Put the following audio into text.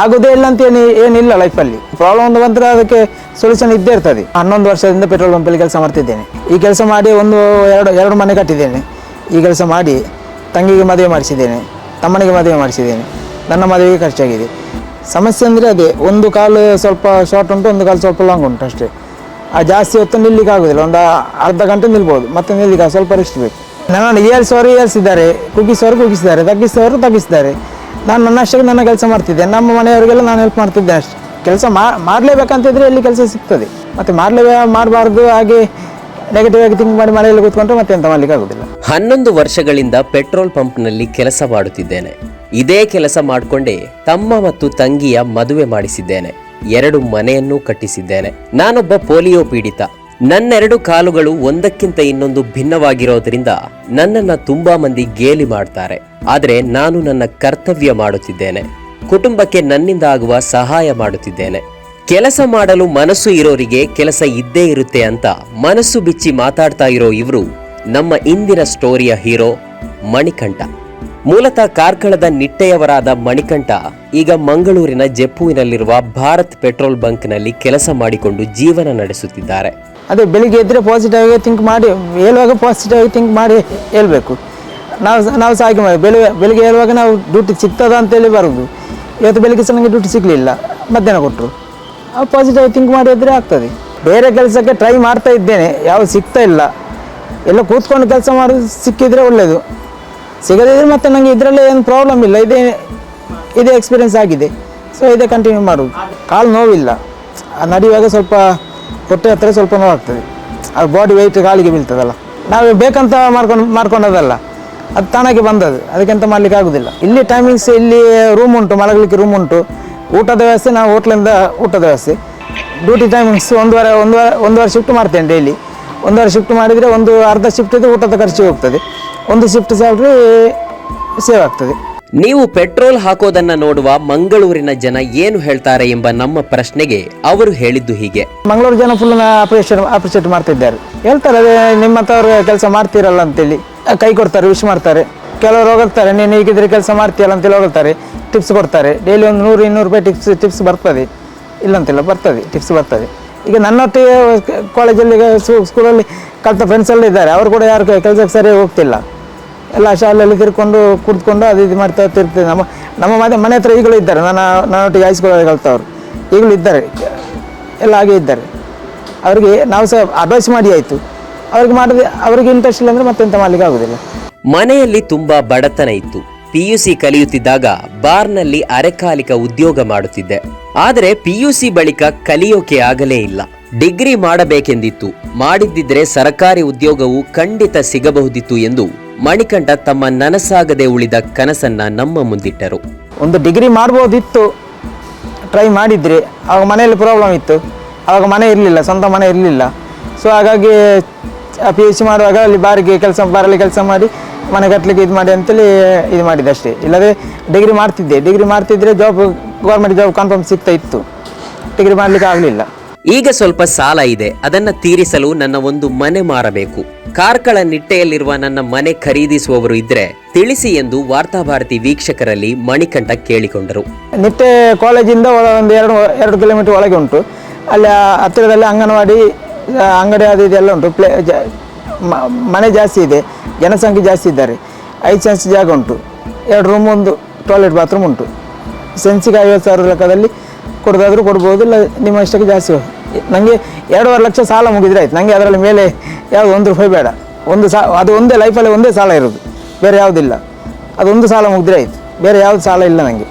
ಆಗೋದೇ ಇಲ್ಲ ಅಂತ ಏನು ಏನಿಲ್ಲ ಲೈಫಲ್ಲಿ ಪ್ರಾಬ್ಲಮ್ ಒಂದು ಬಂದರೆ ಅದಕ್ಕೆ ಸೊಲ್ಯೂಷನ್ ಇದ್ದೇ ಇರ್ತದೆ. ಹನ್ನೊಂದು ವರ್ಷದಿಂದ ಪೆಟ್ರೋಲ್ ಪಂಪಲ್ಲಿ ಕೆಲಸ ಮಾಡ್ತಿದ್ದೇನೆ. ಈ ಕೆಲಸ ಮಾಡಿ ಒಂದು ಎರಡು ಎರಡು ಮನೆ ಕಟ್ಟಿದ್ದೇನೆ. ಈ ಕೆಲಸ ಮಾಡಿ ತಂಗಿಗೆ ಮದುವೆ ಮಾಡಿಸಿದ್ದೇನೆ. ತಮ್ಮನಿಗೆ ಮದುವೆ ಮಾಡಿಸಿದ್ದೇನೆ. ನನ್ನ ಮದುವೆಗೆ ಖರ್ಚಾಗಿದೆ. ಸಮಸ್ಯೆ ಅಂದರೆ ಅದೇ, ಒಂದು ಕಾಲು ಸ್ವಲ್ಪ ಶಾರ್ಟ್ ಉಂಟು, ಒಂದು ಕಾಲು ಸ್ವಲ್ಪ ಲಾಂಗ್ ಉಂಟು ಅಷ್ಟೇ. ಆ ಜಾಸ್ತಿ ಹೊತ್ತು ನಿಲ್ಲಿಕ್ಕೆ ಆಗೋದಿಲ್ಲ. ಒಂದು ಅರ್ಧ ಗಂಟೆ ನಿಲ್ಬೋದು, ಮತ್ತೆ ನಿಲ್ಲಿಕ್ಕೆ ಸ್ವಲ್ಪ ರೆಸ್ಟ್ ಬೇಕು. ನನ್ನ ಏಳ್ಸೋರು ಇದ್ದಾರೆ. ಕುಗ್ಗಿಸೋರು ಕುಗ್ಗಿಸಿದ್ದಾರೆ ತಗ್ಗಿಸೋರು ತಗ್ಗಿಸಿದ್ದಾರೆ. ನಾನು ನನ್ನ ಅಷ್ಟಕ್ಕೆ ನನ್ನ ಕೆಲಸ ಮಾಡ್ತಿದ್ದೆ. ನಮ್ಮ ಮನೆಯವರಿಗೆಲ್ಲ ನಾನು ಹೆಲ್ಪ್ ಮಾಡ್ತಿದ್ದೆ ಅಷ್ಟೇ. ಕೆಲಸ ಮಾಡಲೇಬೇಕಂತಿದ್ರೆ ಎಲ್ಲಿ ಕೆಲಸ ಸಿಗ್ತದೆ. ಮತ್ತೆ ಮಾಡಲೇ, ಮಾಡಬಾರ್ದು, ಹಾಗೆ ನೆಗೆಟಿವ್ ಆಗಿ ಥಿಂಕ್ ಮಾಡಿ ಮನೆಯಲ್ಲಿ ಕೂತ್ಕೊಂಡ್ರೆ ಮತ್ತೆ ಎಂತ ಮಾಡ್ಲಿಕ್ಕೆ ಆಗೋದಿಲ್ಲ. ಹನ್ನೊಂದು ವರ್ಷಗಳಿಂದ ಪೆಟ್ರೋಲ್ ಪಂಪ್ನಲ್ಲಿ ಕೆಲಸ ಮಾಡುತ್ತಿದ್ದೇನೆ. ಇದೇ ಕೆಲಸ ಮಾಡಿಕೊಂಡೇ ತಮ್ಮ ಮತ್ತು ತಂಗಿಯ ಮದುವೆ ಮಾಡಿಸಿದ್ದೇನೆ. ಎರಡು ಮನೆಯನ್ನು ಕಟ್ಟಿಸಿದ್ದೇನೆ. ನಾನೊಬ್ಬ ಪೋಲಿಯೋ ಪೀಡಿತ. ನನ್ನೆರಡು ಕಾಲುಗಳು ಒಂದಕ್ಕಿಂತ ಇನ್ನೊಂದು ಭಿನ್ನವಾಗಿರೋದ್ರಿಂದ ನನ್ನನ್ನ ತುಂಬಾ ಮಂದಿ ಗೇಲಿ ಮಾಡ್ತಾರೆ. ಆದರೆ ನಾನು ನನ್ನ ಕರ್ತವ್ಯ ಮಾಡುತ್ತಿದ್ದೇನೆ. ಕುಟುಂಬಕ್ಕೆ ನನ್ನಿಂದ ಆಗುವ ಸಹಾಯ ಮಾಡುತ್ತಿದ್ದೇನೆ. ಕೆಲಸ ಮಾಡಲು ಮನಸ್ಸು ಇರೋರಿಗೆ ಕೆಲಸ ಇದ್ದೇ ಇರುತ್ತೆ ಅಂತ ಮನಸ್ಸು ಬಿಚ್ಚಿ ಮಾತಾಡ್ತಾ ಇರೋ ಇವರು ನಮ್ಮ ಇಂದಿನ ಸ್ಟೋರಿಯ ಹೀರೋ ಮಣಿಕಂಠ. ಮೂಲತಃ ಕಾರ್ಕಳದ ನಿಟ್ಟೆಯವರಾದ ಮಣಿಕಂಠ ಈಗ ಮಂಗಳೂರಿನ ಜಪ್ಪುವಿನಲ್ಲಿರುವ ಭಾರತ್ ಪೆಟ್ರೋಲ್ ಬಂಕ್ನಲ್ಲಿ ಕೆಲಸ ಮಾಡಿಕೊಂಡು ಜೀವನ ನಡೆಸುತ್ತಿದ್ದಾರೆ. ಅದೇ ಬೆಳಿಗ್ಗೆ ಎದ್ದರೆ ಪಾಸಿಟಿವ್ ಆಗಿ ಥಿಂಕ್ ಮಾಡಿ, ಹೇಳುವಾಗ ಪಾಸಿಟಿವ್ ಆಗಿ ಥಿಂಕ್ ಮಾಡಿ ಹೇಳಬೇಕು. ನಾವು ನಾವು ಸಹ ಹಾಗೆ ಮಾಡಿ. ಬೆಳಿಗ್ಗೆ ಬೆಳಿಗ್ಗೆ ಹೇಳುವಾಗ ನಾವು ಡ್ಯೂಟಿ ಸಿಗ್ತದ ಅಂತೇಳಿ ಬರೋದು. ಇವತ್ತು ಬೆಳಿಗ್ಗೆ ಸಹ ನನಗೆ ಡ್ಯೂಟಿ ಸಿಗಲಿಲ್ಲ. ಮಧ್ಯಾಹ್ನ ಕೊಟ್ಟರು ಪಾಸಿಟಿವ್ ಆಗಿ ಥಿಂಕ್ ಮಾಡಿದರೆ ಆಗ್ತದೆ. ಬೇರೆ ಕೆಲಸಕ್ಕೆ ಟ್ರೈ ಮಾಡ್ತಾ ಇದ್ದೇನೆ. ಯಾವುದು ಸಿಗ್ತಾ ಇಲ್ಲ. ಎಲ್ಲ ಕೂತ್ಕೊಂಡು ಕೆಲಸ ಮಾಡೋದು ಸಿಕ್ಕಿದರೆ ಒಳ್ಳೆಯದು ಸಿಗದಿದ್ರೆ ಮತ್ತೆ ನನಗೆ ಇದರಲ್ಲೇ ಏನು ಪ್ರಾಬ್ಲಮ್ ಇಲ್ಲ. ಇದೇ ಇದೇ ಎಕ್ಸ್ಪೀರಿಯನ್ಸ್ ಆಗಿದೆ. ಸೊ ಇದೇ ಕಂಟಿನ್ಯೂ ಮಾಡೋದು. ಕಾಲು ನೋವಿಲ್ಲ. ನಡೆಯುವಾಗ ಸ್ವಲ್ಪ ಹೊಟ್ಟೆ ಹತ್ತಿರ ಸ್ವಲ್ಪ ನೋವಾಗ್ತದೆ ಅದು ಬಾಡಿ ವೆಯ್ಟ್ ಗಾಳಿಗೆ ಬೀಳ್ತದಲ್ಲ. ನಾವು ಬೇಕಂತ ಮಾಡ್ಕೊಂಡು, ಮಾಡ್ಕೊಂಡದಲ್ಲ. ಅದು ತಾನಾಗೆ ಬಂದದ್ದು. ಅದಕ್ಕೆಂತ ಮಾಡಲಿಕ್ಕೆ ಆಗೋದಿಲ್ಲ. ಇಲ್ಲಿ ಟೈಮಿಂಗ್ಸ್ ಇಲ್ಲಿ ರೂಮ್ ಉಂಟು, ಮಲಗಲಿಕ್ಕೆ ರೂಮ್ ಉಂಟು. ಊಟದ ವ್ಯವಸ್ಥೆ, ನಾವು ಹೋಟ್ಲಿಂದ ಊಟದ ವ್ಯವಸ್ಥೆ. ಡ್ಯೂಟಿ ಟೈಮಿಂಗ್ಸ್ ಒಂದುವರೆ ಒಂದುವರೆ ಒಂದುವರೆ ಶಿಫ್ಟ್ ಮಾಡ್ತೇನೆ ಡೈಲಿ ಒಂದುವರೆ ಶಿಫ್ಟ್ ಮಾಡಿದರೆ ಒಂದು ಅರ್ಧ ಶಿಫ್ಟ್ ಊಟದ ಖರ್ಚಿಗೆ ಹೋಗ್ತದೆ. ಒಂದು ಶಿಫ್ಟ್ ಸ್ಯಾಲ್ರಿ ಸೇವ್ ಆಗ್ತದೆ. ನೀವು ಪೆಟ್ರೋಲ್ ಹಾಕೋದನ್ನ ನೋಡುವ ಮಂಗಳೂರಿನ ಜನ ಏನು ಹೇಳ್ತಾರೆ ಎಂಬ ನಮ್ಮ ಪ್ರಶ್ನೆಗೆ ಅವರು ಹೇಳಿದ್ದು ಹೀಗೆ. ಮಂಗಳೂರು ಜನ ಫುಲ್ ಅಪ್ರಿಷಿಯೇಟ್ ಅಪ್ರಿಷಿಯೇಟ್ ಮಾಡ್ತಿದ್ದಾರೆ. ಹೇಳ್ತಾರೆ ನಿಮ್ಮಂಥವ್ರು ಕೆಲಸ ಮಾಡ್ತೀರಲ್ಲ ಅಂತೇಳಿ. ಕೈ ಕೊಡ್ತಾರೆ ವಿಶ್ ಮಾಡ್ತಾರೆ. ಕೆಲವರು ಹೋಗ್ತಾರೆ, ನೀನು ಹೀಗಿದ್ರೆ ಕೆಲಸ ಮಾಡ್ತೀಯಲ್ಲ ಅಂತೇಳಿ ಹೋಗ್ತಾರೆ. ಟಿಪ್ಸ್ ಕೊಡ್ತಾರೆ. ಡೈಲಿ ಒಂದು ನೂರು, ಇನ್ನೂರು ರೂಪಾಯಿ ಟಿಪ್ಸ್ ಟಿಪ್ಸ್ ಬರ್ತದೆ. ಇಲ್ಲಂತಿಲ್ಲ, ಬರ್ತದೆ ಟಿಪ್ಸ್ ಬರ್ತದೆ. ಈಗ ನನ್ನೊಟ್ಟಿಗೆ ಕಾಲೇಜಲ್ಲಿ ಸ್ಕೂಲಲ್ಲಿ ಕಲಿತ ಫ್ರೆಂಡ್ಸ್ ಎಲ್ಲ ಇದ್ದಾರೆ. ಅವರು ಕೂಡ ಯಾರು ಕೆಲಸಕ್ಕೆ ಸರಿಯಾಗಿ ಹೋಗ್ತಿಲ್ಲ. ಎಲ್ಲ ಶಾಲೆಯಲ್ಲಿ ತಿರ್ಕೊಂಡು ಕುಡ್ಕೊಂಡು ಅದು ಇದು ಮಾಡ್ತಾ ತಿರ್ತೀವಿ ನಮ್ಮ ನಮ್ಮ ಮನೆ ಮನೆ ಹತ್ರ ಈಗಲೂ ಇದ್ದಾರೆ. ನನ್ನ, ನನ್ನೊಟ್ಟಿಗೆ ಹೈಸ್ಕೂಲಲ್ಲಿ ಕಲ್ತವ್ರು. ಈಗಲೂ ಇದ್ದಾರೆ. ಎಲ್ಲ ಹಾಗೆ ಇದ್ದಾರೆ. ಅವರಿಗೆ ನಾವು ಸಹ ಅಡ್ವೈಸ್ ಮಾಡಿ ಆಯಿತು. ಅವ್ರಿಗೆ ಮಾಡಿದ್ರೆ, ಅವ್ರಿಗೆ ಇಂಟ್ರೆಸ್ಟ್ ಇಲ್ಲ ಅಂದರೆ ಮತ್ತೆಂತ ಮಾಡಲಿಕ್ಕೆ ಆಗೋದಿಲ್ಲ. ಮನೆಯಲ್ಲಿ ತುಂಬಾ ಬಡತನ ಇತ್ತು. ಪಿಯುಸಿ ಕಲಿಯುತ್ತಿದ್ದಾಗ ಬಾರ್ನಲ್ಲಿ ಅರೆಕಾಲಿಕ ಉದ್ಯೋಗ ಮಾಡುತ್ತಿದ್ದೆ. ಆದರೆ ಪಿಯುಸಿ ಬಳಿಕ ಕಲಿಯೋಕೆ ಆಗಲೇ ಇಲ್ಲ. ಡಿಗ್ರಿ ಮಾಡಬೇಕೆಂದಿತ್ತು. ಮಾಡಿದ್ದಿದ್ರೆ ಸರ್ಕಾರಿ ಉದ್ಯೋಗವು ಖಂಡಿತ ಸಿಗಬಹುದಿತ್ತು ಎಂದು ಮಣಿಕಂಠ ತಮ್ಮ ನನಸಾಗದೆ ಉಳಿದ ಕನಸನ್ನ ನಮ್ಮ ಮುಂದಿಟ್ಟರು. ಒಂದು ಡಿಗ್ರಿ ಮಾಡ್ಬೋದಿತ್ತು ಟ್ರೈ ಮಾಡಿದರೆ, ಆವಾಗ ಮನೆಯಲ್ಲಿ ಪ್ರಾಬ್ಲಮ್ ಇತ್ತು. ಆವಾಗ ಮನೆ ಇರಲಿಲ್ಲ, ಸ್ವಂತ ಮನೆ ಇರಲಿಲ್ಲ. ಸೊ ಹಾಗಾಗಿ ಪಿ ಯು ಸಿ ಮಾಡುವಾಗ ಅಲ್ಲಿ ಬಾರಿಗೆ ಕೆಲಸ, ಬಾರಲ್ಲಿ ಕೆಲಸ ಮಾಡಿ, ಮನೆ ಕಟ್ಟಲಿಕ್ಕೆ ಇದು ಮಾಡಿ ಅಂತೇಳಿ ಇದು ಮಾಡಿದೆ ಅಷ್ಟೇ. ಇಲ್ಲದೆ ಡಿಗ್ರಿ ಮಾಡ್ತಿದ್ದೆ. ಡಿಗ್ರಿ ಮಾಡ್ತಿದ್ರೆ ಜಾಬ್ ಗೌರ್ಮೆಂಟ್ ಜಾಬ್ ಕನ್ಫರ್ಮ್ ಸಿಗ್ತಾ ಇತ್ತು. ಡಿಗ್ರಿ ಮಾಡಲಿಕ್ಕೆ ಆಗಲಿಲ್ಲ. ಈಗ ಸ್ವಲ್ಪ ಸಾಲ ಇದೆ. ಅದನ್ನ ತೀರಿಸಲು ನನ್ನ ಒಂದು ಮನೆ ಮಾರಬೇಕು. ಕಾರ್ಕಳ ನಿಟ್ಟೆಯಲ್ಲಿರುವ ನನ್ನ ಮನೆ ಖರೀದಿಸುವವರು ಇದ್ರೆ ತಿಳಿಸಿ ಎಂದು ವಾರ್ತಾಭಾರತಿ ವೀಕ್ಷಕರಲ್ಲಿ ಮಣಿಕಂಠ ಕೇಳಿಕೊಂಡರು. ನಿಟ್ಟೆ ಕಾಲೇಜಿಂದ ಒಂದು ಎರಡು ಎರಡು ಕಿಲೋಮೀಟರ್ ಒಳಗೆ ಉಂಟು. ಅಲ್ಲಿ ಹತ್ತಿರದಲ್ಲಿ ಅಂಗನವಾಡಿ ಅಂಗಡಿ ಅದು ಇದೆಲ್ಲ ಉಂಟು. ಪ್ಲೇ ಮನೆ ಜಾಸ್ತಿ ಇದೆ. ಜನಸಂಖ್ಯೆ ಜಾಸ್ತಿ ಇದ್ದಾರೆ. ಐದು ಸೆನ್ಸ್ ಜಾಗ ಉಂಟು. ಎರಡು ರೂಮ್ ಒಂದು ಟಾಯ್ಲೆಟ್ ಬಾತ್ರೂಮ್ ಉಂಟು. ಸೆನ್ಸಿಗೆ ಐವತ್ತು ಸಾವಿರ ಲೆಕ್ಕದಲ್ಲಿ ಕೊಡೋದಾದ್ರೂ ಕೊಡ್ಬೋದು, ಇಲ್ಲ ನಿಮ್ಮ ಇಷ್ಟಕ್ಕೆ ಜಾಸ್ತಿ ನನಗೆ ಎರಡೂವರೆ ಲಕ್ಷ ಸಾಲ ಮುಗಿದ್ರೆ ಆಯ್ತು. ನನಗೆ ಅದರಲ್ಲಿ ಮೇಲೆ ಯಾವುದು ಒಂದು ರೂಪಾಯಿ ಬೇಡ. ಒಂದು ಸಾ ಅದು ಒಂದೇ ಲೈಫಲ್ಲಿ ಒಂದೇ ಸಾಲ ಇರೋದು. ಬೇರೆ ಯಾವುದಿಲ್ಲ. ಅದೊಂದು ಸಾಲ ಮುಗಿದ್ರೆ ಆಯ್ತು. ಬೇರೆ ಯಾವುದು ಸಾಲ ಇಲ್ಲ ನನಗೆ